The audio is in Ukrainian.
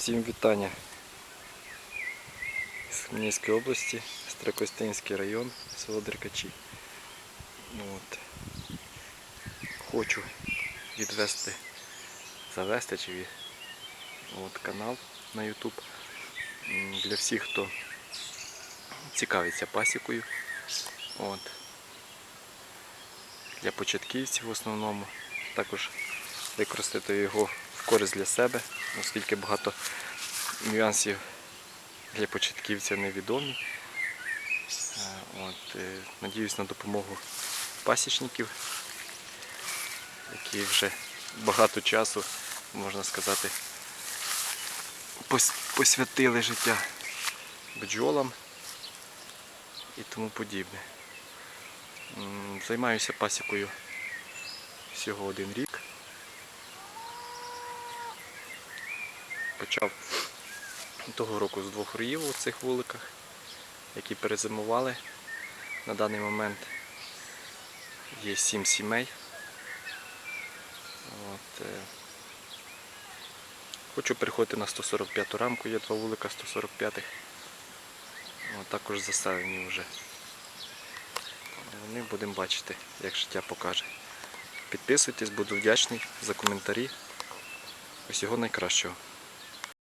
Всім вітання з Хмельницької області, Строкостинський район, село Деркачі. Ну, От. Хочу відвести, завести чи від, от, канал на YouTube для всіх, хто цікавиться пасікою. От. Для початківців в основному. Також використати його користь для себе, оскільки багато нюансів для початківця невідомі. Е, От, е, надіюсь на допомогу пасічників, які вже багато часу, можна сказати, посвятили життя бджолам і тому подібне. Займаюся пасікою всього один рік. Почав того року з двох роїв у цих вуликах, які перезимували. На даний момент є сім сімей. От, е, Хочу переходити на 145 рамку, є два вулика 145-х. Також заставлені вже. Вони будемо бачити, як життя покаже. Підписуйтесь, буду вдячний за коментарі. Усього найкращого.